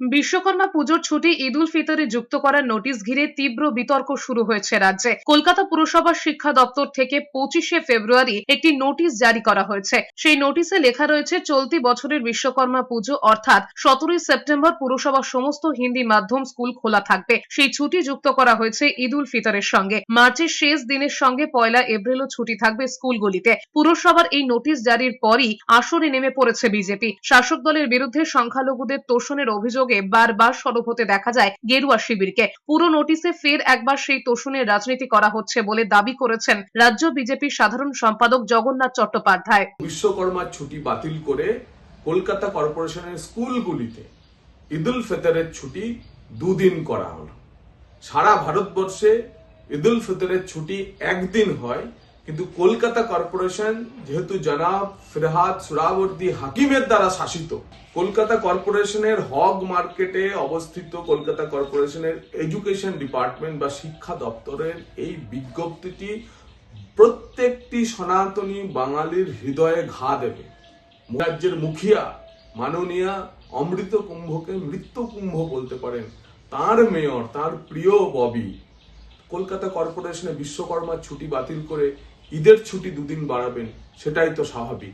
বিশ্বকর্মা পুজোর ছুটি ঈদ উল ফিতরে যুক্ত করার নোটিশ ঘিরে তীব্র বিতর্ক শুরু হয়েছে রাজ্যে। কলকাতা পুরসভার শিক্ষা দপ্তর থেকে পঁচিশে ফেব্রুয়ারি একটি নোটিশ জারি করা হয়েছে। সেই নোটিশে লেখা রয়েছে, চলতি বছরের বিশ্বকর্মা পুজো অর্থাৎ সতেরোই সেপ্টেম্বর পুরসভার সমস্ত হিন্দি মাধ্যম স্কুল খোলা থাকবে। সেই ছুটি যুক্ত করা হয়েছে ঈদ উল ফিতরের সঙ্গে। মার্চের শেষ দিনের সঙ্গে পয়লা এপ্রিলও ছুটি থাকবে স্কুলগুলিতে। পুরসভার এই নোটিশ জারির পরই আসরে নেমে পড়েছে বিজেপি। শাসক দলের বিরুদ্ধে সংখ্যালঘুদের তোষণের অভিযোগে বারবার সরব হতে দেখা যায় গেরুয়া শিবিরকে। পুরো নোটিশে ফের একবার সেই তোষণের রাজনীতি করা হচ্ছে বলে দাবি করেছেন রাজ্য বিজেপির সাধারণ সম্পাদক জগন্নাথ চট্টোপাধ্যায়। বিশ্বকর্মার ছুটি বাতিল করে কলকাতা কর্পোরেশনের স্কুলগুলিতে ঈদুল ফিতরের ছুটি দুদিন করা হলো। সারা ভারতবর্ষে ঈদুল ফিতরের ছুটি একদিন হয় কিন্তু কলকাতা কর্পোরেশন যেহেতু জনাব ফিরহাদ সুরাবর্দী হাকিমের দ্বারা শাসিত, কলকাতা কর্পোরেশনের হগ মার্কেটে অবস্থিত কলকাতা কর্পোরেশনের এডুকেশন ডিপার্টমেন্ট বা শিক্ষা দপ্তরের এই বিজ্ঞপ্তিটি প্রত্যেকটি সনাতনী বাঙালির হৃদয়ে ঘা দেবে। রাজ্যের মুখিয়া মাননীয়া অমৃত কুম্ভকে মৃত্যু কুম্ভ বলতে পারেন। তার মেয়র, তার প্রিয় ববি, কলকাতা কর্পোরেশনে বিশ্বকর্মার ছুটি বাতিল করে ঈদের ছুটি দুদিন বাড়াবেন সেটাই তো স্বাভাবিক।